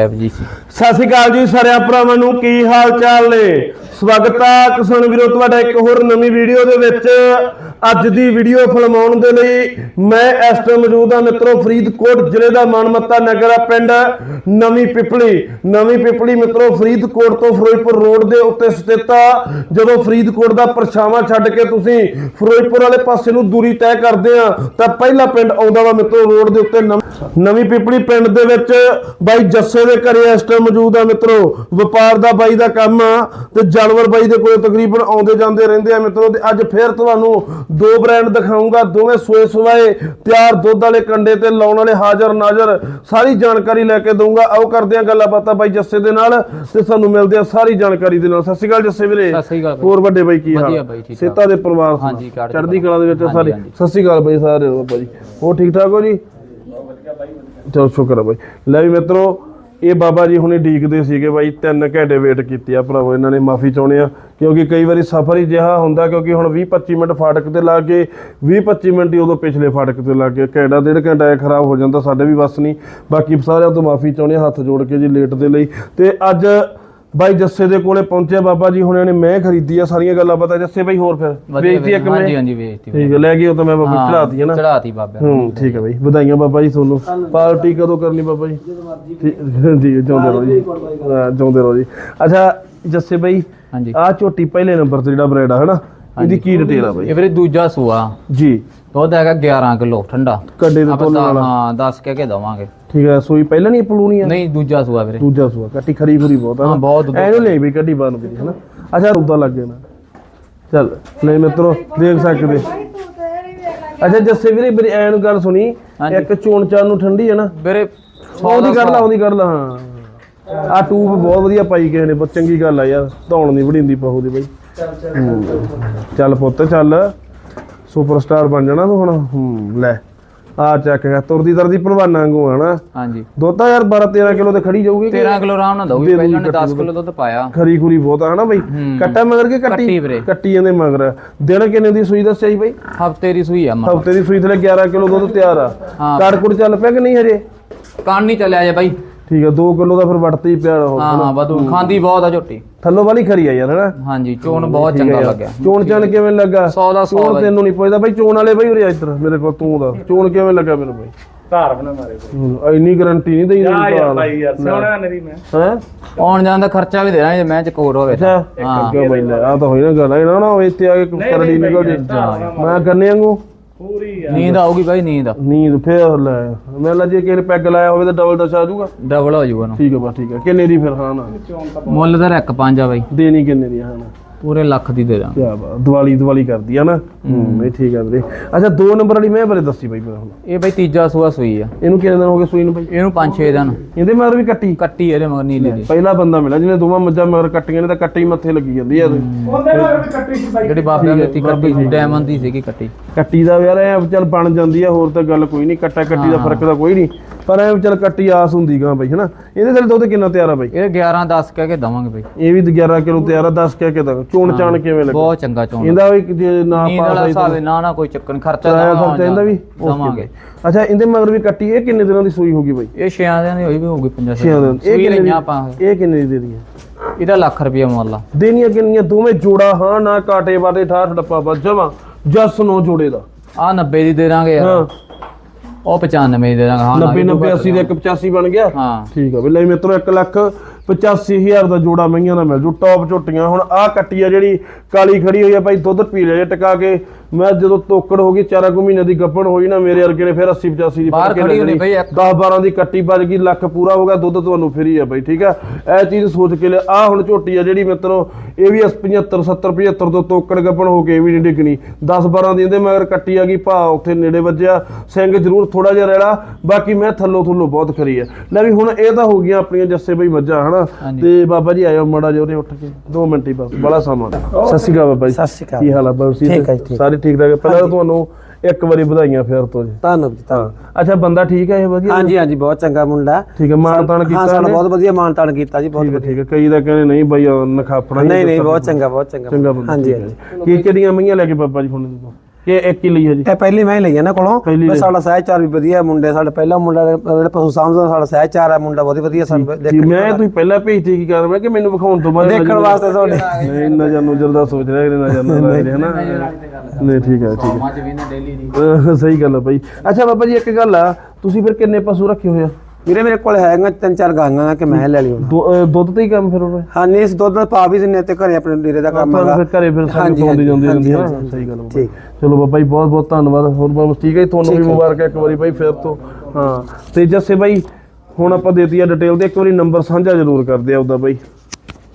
App ਜੀ। ਸਤਿ ਸ਼੍ਰੀ ਅਕਾਲ ਜੀ ਸਾਰਿਆਂ ਭਰਾਵਾਂ ਨੂੰ, ਕੀ ਹਾਲ ਚਾਲ ਨੇ? ਸਵਾਗਤ ਹੈ ਕਿਸਾਨ ਵੀਰੋ, ਤੁਹਾਡਾ ਇੱਕ ਹੋਰ ਨਵੀਂ ਵੀਡੀਓ ਦੇ ਵਿੱਚ। ਅੱਜ ਦੀ ਵੀਡੀਓ ਫਿਲਮਾਉਣ ਦੇ ਲਈ ਮੈਂ ਇਸ ਟਾਈਮ ਮੌਜੂਦ ਹਾਂ ਮਿੱਤਰੋ, ਫਰੀਦਕੋਟ ਜ਼ਿਲ੍ਹੇ ਦਾ ਮਾਨਮੱਤਾ ਨਗਰ ਆ, ਪਿੰਡ ਨਵੀਂ ਪਿਪਲੀ। ਨਵੀਂ ਪਿਪਲੀ ਮਿੱਤਰੋ, ਫਰੀਦਕੋਟ ਤੋਂ ਫਿਰੋਜ਼ਪੁਰ ਰੋਡ ਦੇ ਉੱਤੇ ਸਥਿਤ ਆ। ਜਦੋਂ ਫਰੀਦਕੋਟ ਦਾ ਪਰਛਾਵਾਂ ਛੱਡ ਕੇ ਤੁਸੀਂ ਫਿਰੋਜ਼ਪੁਰ ਵਾਲੇ ਪਾਸੇ ਨੂੰ ਦੂਰੀ ਤੈਅ ਕਰਦੇ ਆ, ਤਾਂ ਪਹਿਲਾ ਪਿੰਡ ਆਉਂਦਾ ਵਾ ਮਿੱਤਰੋ ਰੋਡ ਦੇ ਉੱਤੇ ਨਵੀਂ ਪਿਪਲੀ ਪਿੰਡ ਦੇ ਵਿੱਚ। ਬਾਈ ਜੱਸੇ ਦੇ ਘਰੇ ਇਸ ਟਾਈਮ ਮੌਜੂਦ ਆ ਮਿੱਤਰੋ ਵਪਾਰ ਦਾ ਬਾਈ ਦਾ ਕੰਮ ਆ ਤੇ ਜਾਨਵਰ ਬਾਈ ਦੇ ਕੋਲੇ ਤਕਰੀਬਨ ਆਉਂਦੇ ਜਾਂਦੇ ਰਹਿੰਦੇ ਆ ਮਿੱਤਰੋ ਤੇ ਅੱਜ ਫੇਰ ਤੁਹਾਨੂੰ ਦੋ ਬ੍ਰਾਂਡ ਦਿਖਾਉਂਗਾ ਦੋਵੇਂ ਸੋਏ ਸਵਾਏ ਤਿਆਰ ਦੁੱਧ ਵਾਲੇ ਕੰਡੇ ਤੇ ਲਾਉਣ ਵਾਲੇ ਹਾਜ਼ਰ ਨਾਜ਼ਰ ਸਾਰੀ ਜਾਣਕਾਰੀ ਲੈ ਕੇ ਦਊਂਗਾ। ਆਓ ਕਰਦੇ ਆ ਗੱਲਾਂ ਬਾਤਾਂ ਬਾਈ ਜੱਸੇ ਦੇ ਨਾਲ ਤੇ ਸਾਨੂੰ ਮਿਲਦੇ ਆ ਸਾਰੀ ਜਾਣਕਾਰੀ ਦੇ ਨਾਲ। ਸਤਿ ਸ਼੍ਰੀ ਅਕਾਲ ਜੱਸੇ ਵੀਰੇ। ਸਤਿ ਸ੍ਰੀ ਅਕਾਲ ਬਾਈ। ਹੋਰ ਵੱਡੇ ਬਾਈ ਕੀ ਵਧੀਆ ਹਾਲ ਬਾਈ, ਠੀਕ ਸੇਤਾ ਦੇ ਪਰਿਵਾਰ? ਹਾਂਜੀ, ਚੜ੍ਹਦੀ ਕਲਾ ਦੇ ਵਿੱਚ ਸਾਰੇ। ਸਤਿ ਸ਼੍ਰੀ ਅਕਾਲ ਬਾਈ ਸਾਰੇ ਬਾਬਾ ਜੀ ਹੋਰ ਠੀਕ ਠਾਕ ਹੋ ਜੀ? ਚਲੋ ਸ਼ੁਕਰ ਹੈ ਬਾਈ। ਲੈ ਵੀ ਮਿੱਤਰੋ ਇਹ ਬਾਬਾ ਜੀ ਹੁਣੇ ਡੀਕਦੇ ਸੀਗੇ ਬਾਈ 3 ਘੰਟੇ ਵੇਟ ਕੀਤੀ ਆ ਭਰਾਵੋ, ਇਹਨਾਂ ਨੇ ਮਾਫੀ ਚਾਹੁੰਦੇ ਆ। ਕਿਉਂਕਿ ਕਈ ਵਾਰੀ ਸਫ਼ਰ ਹੀ ਜਿਹਾ ਹੁੰਦਾ, ਕਿਉਂਕਿ ਹੁਣ 20 25 ਮਿੰਟ ਫਾਟਕ ਤੇ ਲਾ ਕੇ 20 25 ਮਿੰਟ ਹੀ ਉਦੋਂ ਪਿਛਲੇ ਫਾਟਕ ਤੇ ਲੱਗ ਗਏ। ਘੰਟਾ, ਡੇਢ ਘੰਟਾ ਇਹ ਖਰਾਬ ਹੋ ਜਾਂਦਾ, ਸਾਡੇ ਵੀ ਬਸ ਨਹੀਂ। ਬਾਕੀ ਸਾਰਿਆਂ ਤੋਂ ਮਾਫੀ ਚਾਹੁੰਦੇ ਆ, ਹੱਥ ਜੋੜ ਕੇ ਜੀ ਲੇਟ ਦੇ ਲਈ। ਤੇ ਅੱਜ ਬਾਈ ਜੱਸੇ ਦੇ ਕੋਲੇ ਪਹੁੰਚਿਆ ਬਾਬਾ ਜੀ ਹੁਣਿਆਂ ਨੇ ਮੈਂ ਖਰੀਦੀ ਆ ਸਾਰੀਆਂ ਗੱਲਾਂ ਪਤਾ ਜੱਸੇ ਬਾਈ ਹੋਰ ਫਿਰ? ਵੇਚਤੀ ਇੱਕ ਮੈਂ ਹਾਂਜੀ ਹਾਂਜੀ ਵੇਚਤੀ ਠੀਕ ਹੈ ਲੈ ਗਏ ਉਹ ਤਾਂ ਮੈਂ ਬਾਬਾ ਚੜਾਤੀ ਹੈ ਨਾ। ਚੜਾਤੀ ਬਾਬੇ ਨੂੰ। ਹੂੰ ਠੀਕ ਹੈ ਬਾਈ ਵਧਾਈਆਂ ਬਾਬਾ ਜੀ ਤੁਹਾਨੂੰ। ਪਾਰਟੀ ਕਦੋਂ ਕਰਨੀ ਬਾਬਾ ਜੀ? ਜੀ ਜਿਉਂਦੇ ਰਹੋ ਜੀ। ਜਿਉਂਦੇ ਰਹੋ ਜੀ। ਅੱਛਾ ਜੱਸੇ ਬਾਈ ਹਾਂਜੀ। ਆ ਝੋਟੀ ਪਹਿਲੇ ਨੰਬਰ ਤੇ ਜਿਹੜਾ ਬ੍ਰੈਡ ਆ ਹਨਾ? ਇਹਦੀ ਕੀ ਡਿਟੇਲ ਆ ਬਾਈ? ਇਹ ਵੀਰੇ ਦੂਜਾ ਸੂਆ। ਜੀ। ਦੁੱਧ ਹੈਗਾ 11 ਕਿਲੋ ਠੰਡਾ। ਕੱਡੇ ਦੇ ਆਪਾਂ ਤੋਲਣ ਤਾਂ ਵਾਲਾ ਹਾਂ 10 ਕਹਿ ਕੇ ਦਵਾਂਗੇ। ਠੀਕ ਹੈ ਸੋਈ ਪਹਿਲਾਂ ਨਹੀਂ ਪਲੂਣੀ ਆ? ਨਹੀਂ ਦੂਜਾ ਸੂਆ ਵੀਰੇ। ਦੂਜਾ ਸੂਆ ਕੱਟੀ ਖਰੀ ਖਰੀ ਬਹੁਤ ਆ ਹਾਂ, ਬਹੁਤ ਦੁੱਧ ਐਨੂੰ ਲੈ ਵੀ ਕੱਢੀ ਬੰਨ ਦੀ ਹਨਾ। ਅੱਛਾ ਉਦਾਂ ਲੱਗ ਜਾਣਾ ਚੱਲ ਨਹੀਂ ਮਿੱਤਰੋ ਦੇਖ ਸਕਦੇ। ਅੱਛਾ ਜੱਸੇ ਵੀਰੇ ਮੇਰੀ ਐਨ ਗੱਲ ਸੁਣੀ। ਹਾਂਜੀ। ਇੱਕ ਚੋਣ ਚਾਨ ਨੂੰ ਠੰਡੀ ਹੈ ਨਾ। ਵੀਰੇ ਉਹਦੀ ਕੱਢ ਲਾ ਉਹਦੀ ਕੱਢ ਲਾ ਹਾਂ। ਆ ਟੂਬ ਬਹੁਤ ਵਧੀਆ ਪਾਈ ਕਿਸੇ ਨੇ ਬਹੁਤ ਚੰਗੀ ਗੱਲ ਆ ਯਾਰ। ਧੌਣ ਨਹੀਂ ਵੜੀਂਦੀ ਪਹੂ ਦੀ ਬਈ। ਚੱਲ ਪੁੱਤ ਚੱਲ। ਸੁਪਰਸਟਾਰ ਬਣ ਜਾਣਾ ਤੂੰ ਹੁਣ। ਹੂੰ ਲੈ। ਆ ਚੱਕ ਗਿਆ ਤੁਰਦੀ ਤਰਦੀ ਭਲਵਾਨਾਂ ਵਾਂਗੂ ਹਨਾ? ਹਾਂਜੀ। ਦੁੱਧ ਤਾਂ ਯਾਰ 12 13 ਕਿਲੋ ਤੇ ਖੜੀ ਜਾਊਗੀ ਕਿ 13 ਕਿਲੋ ਆਰਾਮ ਨਾਲ ਦਊਗੀ ਪਹਿਲਾਂ ਨੇ 10 ਕਿਲੋ ਦੁੱਧ ਪਾਇਆ। ਖਰੀ ਖੁਰੀ ਬਹੁਤ ਆ ਹਨਾ ਬਈ। ਕੱਟਾ ਮਗਰ ਕੇ ਕੱਟੀ? ਕੱਟੀ ਵੀਰੇ। ਕੱਟੀ ਜਾਂਦੇ ਮਗਰ। ਦਿਨ ਕਿੰਨੇ ਦੀ ਸੂਈ ਦੱਸਿਆ ਜੀ ਬਈ? ਹਫ਼ਤੇ ਦੀ ਸੂਈ ਆ ਮਾਂ ਹਫ਼ਤੇ ਦੀ ਸੂਈ ਥਲੇ 11 ਕਿਲੋ ਦੁੱਧ ਤਿਆਰ ਆ। ਹਾਂ। ਕੜਕੁੜ ਚੱਲ ਪਿਆ ਕਿ ਨਹੀਂ ਹਜੇ? ਕੰਨ ਨਹੀਂ ਚੱਲਿਆ ਜੇ ਬਾਈ। ਠੀਕ ਆ 2 ਕਿਲੋ ਦਾ ਫਿਰ ਵੱਟਤੇ ਹੀ ਪਿਆ ਉਹ ਹਾਂ ਹਾਂ ਵਧੂ ਖਾਂਦੀ ਬਹੁਤ ਆ ਝੋਟੀ। ਥੱਲੋਂ ਵਾਲੀ ਖਰੀ ਆ ਯਾਰ ਹਨਾ? ਹਾਂਜੀ ਚੋਣ ਬਹੁਤ ਚੰਗਾ ਲੱਗਿਆ। ਚੋਣ ਚਾਣ ਕਿਵੇਂ ਲੱਗਾ? 100 ਦਾ 100 ਚੋਣ ਤੈਨੂੰ ਨਹੀਂ ਪੁੱਛਦਾ ਬਈ ਚੋਣ ਵਾਲੇ ਬਈ ਉਰੇ ਇੱਧਰ ਮੇਰੇ ਕੋਲ ਤੂੰ ਦਾ ਚੋਣ ਕਿਵੇਂ ਲੱਗਾ ਮੈਨੂੰ ਬਈ? ਧਾਰ ਬਣਾ ਮਾਰੇ ਹੂੰ, ਇੰਨੀ ਗਾਰੰਟੀ ਨਹੀਂ ਦੇਈ ਯਾਰ ਭਾਈ ਯਾਰ ਸੋਹਣਾ ਨਰੀ ਮੈਂ। ਹੈ? ਆਉਣ ਜਾਣ ਦਾ ਖਰਚਾ ਵੀ ਦੇਣਾ ਜੇ ਮੈਂ ਚ ਕੋਰ ਹੋਵੇ ਤਾਂ। ਅੱਛਾ। ਹਾਂ। ਕਿਉਂ ਬਈ ਆ ਤਾਂ ਹੋਈ ਨਾ ਗੱਲ ਆ ਨਾ ਇੱਥੇ ਆ ਕੇ ਕਰੜੀ ਨਿਕਲ ਜੇ ਮੈਂ ਗੰਨੇ ਵਾਂਗੂ? ਪੂਰੀ ਆ। ਨੀਂਦ ਆਊਗੀ ਬਾਈ ਨੀਂਦ। ਨੀਂਦ ਫੇਰ ਲੈ। ਮੈਂ ਲਾ ਜੇ ਕਿਸੇ ਨੇ ਪੈਗ ਲਾਇਆ ਹੋਵੇ ਤਾਂ ਡਬਲ ਦਸ ਆ ਜਾਊਗਾ। ਡਬਲ ਹੋ ਜਾਊਗਾ ਨਾ ਠੀਕ ਆ ਬਸ ਠੀਕ ਆ। ਕਿੰਨੇ ਦੀ ਫਿਰ? ਹਾਂ ਨਾ। ਮੁੱਲ ਇੱਕ ਪੰਜ ਆ ਬਾਈ। ਦੇਣੀ ਕਿੰਨੇ ਦੀ ਹਾਂ ਨਾ। ਪੂਰੇ ਲੱਖ ਦੀ ਦੇ ਦਾਂ ਕੀ ਬਾਤ ਦੀਵਾਲੀ ਦੀਵਾਲੀ ਕਰਦੀ ਆ ਨਾ? ਹੂੰ। ਨਹੀਂ ਠੀਕ ਆ ਵੀਰੇ। ਅੱਛਾ ਦੋ ਨੰਬਰ ਵਾਲੀ ਮੈਂ ਬਾਰੇ ਦੱਸੀ ਬਈ ਮੈਨੂੰ ਹੁਣ। ਇਹ ਬਾਈ ਤੀਜਾ ਸੂਆ ਸੂਈ ਆ। ਇਹਨੂੰ ਕਿੰਨੇ ਦਿਨ ਹੋ ਗਏ ਸੂਈ ਨੂੰ ਬਈ? ਇਹਨੂੰ 5-6 ਦਿਨ। ਇਹਦੇ ਮਗਰ ਵੀ ਕੱਟੀ? ਕੱਟੀ ਇਹਦੇ ਮਗਰ ਨੀਲੇ ਦੀ। ਪਹਿਲਾ ਬੰਦਾ ਮਿਲਿਆ ਜਿਹਨੇ ਦੋਵਾਂ ਮੱਝਾਂ ਮਗਰ ਕੱਟੀਆਂ ਨੇ ਤਾਂ ਕੱਟੀ ਮੱਥੇ ਲੱਗੀ ਜਾਂਦੀ ਆ ਇਹਦੇ। ਉਹਦੇ ਨਾਲ ਵੀ ਕੱਟੀ ਸੀ ਬਾਈ। ਜਿਹੜੀ ਬਾਬਿਆਂ ਦੀ ਕੱਟੀ ਡਾਇਮੰਡ ਦੀ ਸੀਗੀ ਕੱਟੀ। ਕੱਟੀ ਦਾ ਯਾਰ ਐ ਚੱਲ ਬਣ ਜਾਂਦੀ ਆ ਹੋਰ ਤਾਂ ਗੱਲ ਕੋਈ ਨਹੀਂ ਕੱਟਾ ਕੱਟੀ ਦਾ ਫ਼ਰਕ ਤਾਂ ਕੋਈ ਨਹੀਂ। ਪਰ ਐ ਚੱਲ ਕੱਟੀ ਆਸ ਹੁੰਦੀ ਗਾ ਬਈ ਹਨਾ? ਇਹਦੇ ਥੱਲੇ ਦੁੱਧ ਕਿੰਨਾ ਤਿਆਰ ਆ ਬਈ? ਇਹ 11-10 ਕਹਿ ਕੇ ਦਵਾਂਗੇ ਬਾਈ। ਇਹ ਵੀ 11 ਕਿਲੋ ਤਿਆਰ ਆ 10 ਕਹਿ ਕੇ ਦਾ ਚੋਣ ਚਾਣ ਕਿਵੇਂ ਲੱਗਾ? ਬਹੁਤ ਚੰਗਾ ਚੋਣ ਇਹਦਾ ਵੀ ਨਾ ਪਾਸ ਹਿਸਾਬ ਨਾ ਨਾ ਕੋਈ ਚੱਕਰ ਖਰਚਾ ਦਵਾਂਗੇ ਖਰਚਾ ਇਹਦਾ ਵੀ? ਦਵਾਂਗੇ। ਅੱਛਾ ਇਹਦੇ ਮਗਰ ਵੀ ਕੱਟੀ ਇਹ ਕਿੰਨੇ ਦਿਨਾਂ ਦੀ ਸੂਈ ਹੋਗੀ ਬਈ? ਇਹ 6 ਦਿਨਾਂ ਦੀ ਹੋਈ ਵੀ ਹੋਊਗੀ 50 ਛੇ ਦਿਨ ਇਹ ਕਿੰਨੇ ਦੀ ਆਪਾਂ। ਇਹ ਕਿੰਨੇ ਦੀ ਦੇ ਦਈਏ ਇਹਦਾ ਲੱਖ ਰੁਪਇਆ ਮੁੱਲ ਆ। ਦੇਣੀਆਂ ਕਿੰਨੀਆਂ? ਦੋਵੇਂ ਜੋੜਾ ਹਾਂ ਨਾ ਕਾਟੇ ਬਾਟੇ ਠਾਠ ਡੱਪਾ ਬਸ ਜਮਾ। ਜਸ ਨੋ ਜੋੜੇ ਦਾ। ਆ 90 ਦੀ ਦੇ ਦਾਂਗੇ ਯਾਰ। ਉਹ 95 ਦੀ ਦਾਂਗੇ ਹਾਂ ਨਾ 90 90 80 ਦੇ 185 ਬਣ ਗਿਆ? ਹਾਂ। ਠੀਕ ਆ ਵੀ ਲੈ ਮਿੱਤਰੋ 1 ਲੱਖ 85000 ਦਾ ਜੋੜਾ ਮਈਆਂ ਦਾ ਮਿਲ ਜੂ ਟੌਪ ਝੋਟੀਆਂ। ਹੁਣ ਆਹ ਕੱਟੀ ਆ ਜਿਹੜੀ ਕਾਲੀ ਖੜੀ ਹੋਈ ਆ ਭਾਈ ਦੁੱਧ ਪੀ ਲਿਆ ਜੇ ਟਕਾ ਕੇ। ਮੈਂ ਜਦੋਂ ਤੋਕੜ ਹੋ ਗਈ ਚਾਰਾ ਕੁ ਮਹੀਨੇ ਦੀ ਗੱਪਣ ਹੋਈ ਨਾ ਮੇਰੇ ਵਰਗੇ ਨੇ ਫਿਰ 80 85 ਦੀ ਬਾਹਰ ਖੜੀ ਹੋਣੀ ਬਈ ਇੱਕ 10 12 ਦੀ ਕੱਟੀ ਵੱਜ ਗਈ ਲੱਖ ਪੂਰਾ ਹੋ ਗਿਆ ਦੁੱਧ ਤੁਹਾਨੂੰ ਫਰੀ ਆ ਬਾਈ ਠੀਕ ਆ? ਇਹ ਚੀਜ਼ ਸੋਚ ਕੇ ਲਿਆ। ਆ ਹੁਣ ਝੋਟੀ ਆ ਜਿਹੜੀ ਮਿੱਤਰੋ ਇਹ ਵੀ 75 70 75 ਤੋਂ ਤੋਕੜ ਗੱਪਣ ਹੋ ਕੇ ਵੀ ਨਹੀਂ ਡਿੱਗਣੀ। 10 12 ਦੀ ਇਹਦੇ ਮਗਰ ਕੱਟੀ ਆ ਗਈ ਭਾ ਉੱਥੇ ਨੇੜੇ ਵੱਜਿਆ। ਸਿੰਘ ਜ਼ਰੂਰ ਥੋੜਾ ਜਿਹਾ ਰੈਲਾ ਬਾਕੀ ਮੈਂ ਥੱਲੋ ਥੱਲੋ ਬਹੁਤ ਖਰੀ ਆ। ਲੈ ਵੀ ਹੁਣ ਇਹ ਤਾਂ ਹੋ ਗਈਆਂ ਆਪਣੀਆਂ ਜੱਸੇ ਬਈ ਮੱਝਾਂ ਹਨਾ। ਤੇ ਬਾਬਾ ਜੀ ਆਇਓ ਮੜਾ ਜਿਹਾ ਉਰੇ ਉੱਠ ਕੇ। 2 ਮਿੰਟ ਹੀ ਬਸ ਬੜਾ ਸਮਾਂ। ਸਤਿ ਸ਼੍ਰੀ ਅਕਾਲ ਬਾਬਾ ਜੀ। ਸਤਿ ਸ਼੍ਰੀ ਅਕਾਲ। ਕੀ ਹਾਲ ਆ ਬਾਬਾ ਜੀ। ਸਾਰੇ ਠੀਕ ਠਾਕ? ਪਹਿਲਾਂ ਤੁਹਾਨੂੰ ਇੱਕ ਵਾਰੀ ਵਧਾਈਆਂ ਫਿਰ ਤੋਂ ਜੀ। ਧੰਨਵਾਦ ਜੀ ਧੰਨਵਾਦ। ਅੱਛਾ ਬੰਦਾ ਠੀਕ ਹੈ ਇਹ ਵਧੀਆ? ਹਾਂਜੀ ਹਾਂਜੀ ਬਹੁਤ ਚੰਗਾ ਮੁੰਡਾ। ਠੀਕ ਹੈ ਮਾਨ ਤਾਨ ਹਾਂ ਕੀਤਾ ਸਾਨੂੰ ਬਹੁਤ ਵਧੀਆ ਮਾਨ ਤਾਨ ਕੀਤਾ ਜੀ ਬਹੁਤ ਠੀਕ ਹੈ ਕਈ ਤਾਂ ਕਹਿੰਦੇ ਨਹੀਂ ਬਈ ਹੀ ਨਹੀਂ ਨਹੀਂ ਬਹੁਤ ਚੰਗਾ ਬਹੁਤ ਚੰਗਾ। ਹਾਂਜੀ ਹਾਂਜੀ। ਕੀ ਕਿਹੜੀਆਂ ਮਈਆਂ ਲੈ ਕੇ ਬਾਬਾ ਜੀ ਹੁਣ ਕਿ ਇੱਕ ਹੀ ਲਈ ਹੈ ਜੀ। ਇਹ ਪਹਿਲੀ ਮੈਂ ਹੀ ਲਈ ਇਹਨਾਂ ਕੋਲੋਂ। ਪਹਿਲੀ ਤੇ ਲਈ। ਸਾਡਾ ਸਹਿਚਾਰ ਵੀ ਵਧੀਆ ਮੁੰਡੇ ਸਾਡੇ ਪਹਿਲਾ ਮੁੰਡਾ ਜਿਹੜਾ ਪਸ਼ੂ ਸਾਂਭਦਾ ਸਾਡਾ ਸਹਿਚਾਰ ਹੈ ਮੁੰਡਾ ਬਹੁਤ ਵਧੀਆ ਸਾਨੂੰ ਜੀ ਦੇਖਣ ਮੈਂ ਤੁਸੀਂ ਪਹਿਲਾਂ ਭੇਜਤੀ ਕੀ ਕਰ ਮੈਂ ਕਿ ਮੈਨੂੰ ਵਿਖਾਉਣ ਤੋਂ ਬਾਅਦ ਦੇਖਣ ਵਾਸਤੇ ਤੁਹਾਡੇ। ਨਹੀਂ ਨਜ਼ਰ ਨੁਜ਼ਰ ਦਾ ਸੋਚ ਰਿਹਾ ਕਿ ਨਜ਼ਰ ਨਾ ਲੱਗ ਰਿਹਾ ਨਾ। ਨਹੀਂ ਠੀਕ ਹੈ ਠੀਕ ਮੱਝ ਵੀ ਨਾ ਡੇਲੀ ਦੀ ਹੈ ਸਹੀ ਗੱਲ ਹੈ ਬਾਈ ਅੱਛਾ ਬਾਬਾ ਜੀ ਇੱਕ ਗੱਲ ਆ ਤੁਸੀਂ ਫਿਰ ਕਿੰਨੇ ਪਸ਼ੂ ਰੱਖੇ ਹੋਏ ਆ? ਵੀਰੇ ਮੇਰੇ ਕੋਲ ਹੈਗਾ ਤਿੰਨ ਚਾਰ ਗਾਂਗਾ ਕਿ ਮੈਂ ਲੈ ਦੁ- ਅਹ ਦੁੱਧ ਤੇ ਹੀ ਕੰਮ ਫਿਰ ਉਹਦਾ? ਹਾਂ ਨਹੀਂ ਇਸ ਦੁੱਧ ਦਾ ਪਾ ਵੀ ਦਿੰਨੇ ਤੇ ਘਰੇ ਆਪਣੇ ਡੇਰੇ ਦਾ ਕੰਮ ਹੈਗਾ। ਫਿਰ ਘਰੇ ਫਿਰ ਸਾਨੂੰ ਹਾਂਜੀ, ਪਾਉਂਦੀ ਜਾਂਦੀ ਹਾਂਜੀ, ਰਹਿੰਦੀ ਹੈ ਹਾਂਜੀ, ਨਾ ਸਹੀ ਗੱਲ ਹੈ ਠੀਕ। ਚਲੋ ਬਾਬਾ ਜੀ ਬਹੁਤ ਬਹੁਤ ਧੰਨਵਾਦ। ਹੋਰ ਬਸ ਠੀਕ ਹੈ ਜੀ, ਤੁਹਾਨੂੰ ਵੀ ਮੁਬਾਰਕ ਹੈ ਇੱਕ ਵਾਰੀ ਬਾਈ ਫਿਰ ਤੋਂ। ਹਾਂ ਤੇ ਜੱਸੇ ਬਾਈ ਹੁਣ ਆਪਾਂ ਦੇਤੀ ਆ ਡਿਟੇਲ ਤੇ ਇੱਕ ਵਾਰੀ ਨੰਬਰ ਸਾਂਝਾ ਜ਼ਰੂਰ ਕਰਦੇ ਆ ਉਹਦਾ ਬਾਈ।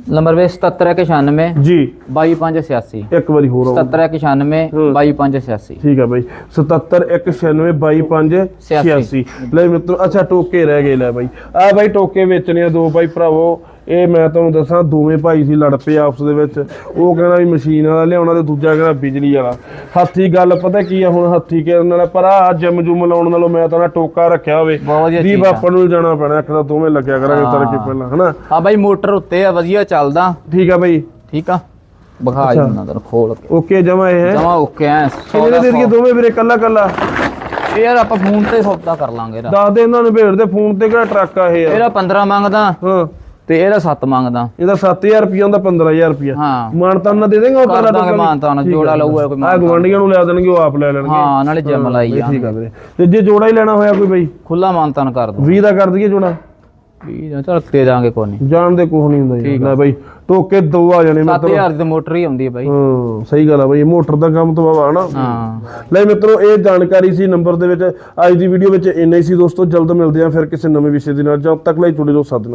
ਨੰਬਰ ਵੇ 7796 ਜੀ। 22586 ਇੱਕ ਵਾਰੀ ਹੋਰ ਆਓ। 7796 22586 ਠੀਕ ਹੈ ਬਾਈ। 7719225586 ਲੈ ਮਿੱਤਰੋ ਅੱਛਾ ਟੋਕੇ ਰਹਿ ਗਏ ਲੈ ਬਾਈ। ਆ ਬਾਈ ਟੋਕੇ ਵੇਚਣੇ ਆ ਦੋ ਬਾਈ ਭਰਾਵੋ। ਇਹ ਮੈਂ ਤੁਹਾਨੂੰ ਦੱਸਾਂ ਦੋਵੇਂ ਭਾਈ ਸੀ ਲੜ ਪਏ ਆਪਸ ਦੇ ਵਿੱਚ। ਉਹ ਕਹਿੰਦਾ ਵੀ ਮਸ਼ੀਨ ਵਾਲਾ ਲਿਆਉਣਾ ਤੇ ਦੂਜਾ ਕਹਿੰਦਾ ਬਿਜਲੀ ਵਾਲਾ। ਹੱਥੀ ਗੱਲ ਪਤਾ ਕੀ ਆ ਹੁਣ ਹੱਥੀ ਕਰਨ ਨਾਲ ਪਰ ਆ ਜਿਮ ਜੁਮ ਲਾਉਣ ਨਾਲੋਂ ਮੈਂ ਤਾਂ ਨਾ ਟੋਕਾ ਰੱਖਿਆ ਹੋਵੇ। ਵੀ। ਆਪਾਂ ਨੂੰ ਜਾਣਾ ਪੈਣਾ ਇੱਕ ਤਾਂ ਦੋਵੇਂ ਲੱਗਿਆ ਕਰਾਂਗੇ ਤੜਕੇ ਪਹਿਲਾਂ ਹਨਾ? ਆ ਬਾਈ ਮੋਟਰ ਉੱਤੇ ਆ ਵਧੀਆ ਚੱਲਦਾ। ਠੀਕ ਆ ਬਾਈ। ਠੀਕ ਆ? ਬਖਾ ਜਨਾ ਤੈਨੂੰ ਖੋਲ ਕੇ। ਓਕੇ ਜਮਾ ਇਹ ਹੈ। ਜਮਾ ਓਕੇ ਐ ਕਿੰਨੇ ਦੇ ਦੇਈਏ ਦੋਵੇਂ ਵੀਰੇ ਕੱਲਾ ਕੱਲਾ ਇਹ ਯਾਰ ਆਪਾਂ ਫੋਨ ਤੇ ਸੌਦਾ ਕਰ ਲਾਂਗੇ ਦੱਸ ਦੇ ਇਹਨਾਂ ਨੂੰ ਭੇੜ ਦੇ ਫੋਨ ਤੇ ਕਿਹੜਾ ਟਰੱਕ ਆ ਇਹ ਯਾਰ? ਇਹਦਾ 15 ਮੰਗਦਾ। ਹਾਂ। ਤੇ ਇਹਦਾ 7 ਮੰਗਦਾ। ਇਹਦਾ 7000 ਰੁਪਏ ਹੁੰਦਾ 15000 ਰੁਪਏ ਹਾਂ। ਮਾਨਤਾ ਉਹਨਾਂ ਦੇ ਦੇਗਾ ਉਹ ਕਰ ਦਾਂਗੇ ਮਾਨਤਾ ਨਾਲ ਜੋੜਾ ਲਊਗਾ ਕੋਈ ਆ ਗਵਾਂਡੀਆਂ ਨੂੰ ਲਿਆ ਦੇਣਗੇ ਉਹ ਆਪ ਲੈ ਲੈਣਗੇ। ਹਾਂ ਨਾਲੇ ਜਿਮ ਲਾਈ ਆ ਠੀਕ ਆ ਵੀਰੇ। ਤੇ ਜੇ ਜੋੜਾ ਹੀ ਲੈਣਾ ਹੋਇਆ ਕੋਈ ਬਈ? ਖੁੱਲਾ ਮਾਨਤਾਨ ਕਰ ਦੂੰ 20 ਦਾ ਕਰ ਦਈਏ ਜੋੜਾ? ਵੀ ਚਲ ਦੇ ਦਾਂਗੇ ਕੋਈ ਨਹੀਂ। ਜਾਣ ਦੇ ਕੁਝ ਨਹੀਂ ਹੁੰਦਾ ਜੀ। ਲੈ ਬਈ ਟੋਕੇ ਦੋ ਆ ਜਾਣੇ ਮਿੱਤਰੋ। 7000 ਦੀ ਮੋਟਰ ਹੀ ਆਉਂਦੀ ਹੈ ਬਾਈ। ਹਾਂ ਸਹੀ ਗੱਲ ਆ ਬਈ ਮੋਟਰ ਦਾ ਕੰਮ ਤੋਂ ਬਾਬਾ ਹਨਾ ਹਾਂ। ਲੈ ਮਿੱਤਰੋ ਇਹ ਜਾਣਕਾਰੀ ਸੀ ਨੰਬਰ ਦੇ ਵਿੱਚ। ਅੱਜ ਦੀ ਵੀਡੀਓ ਵਿੱਚ ਇੰਨਾ ਹੀ ਸੀ ਦੋਸਤੋ ਜਲਦ ਮਿਲਦੇ ਆ ਫਿਰ ਕਿਸੇ ਨਵੇਂ ਵਿਸ਼ੇ ਦੇ ਨਾਲ। ਜਦ ਤੱਕ ਲਈ ਜੁੜੇ ਰਹੋ ਸਾਥ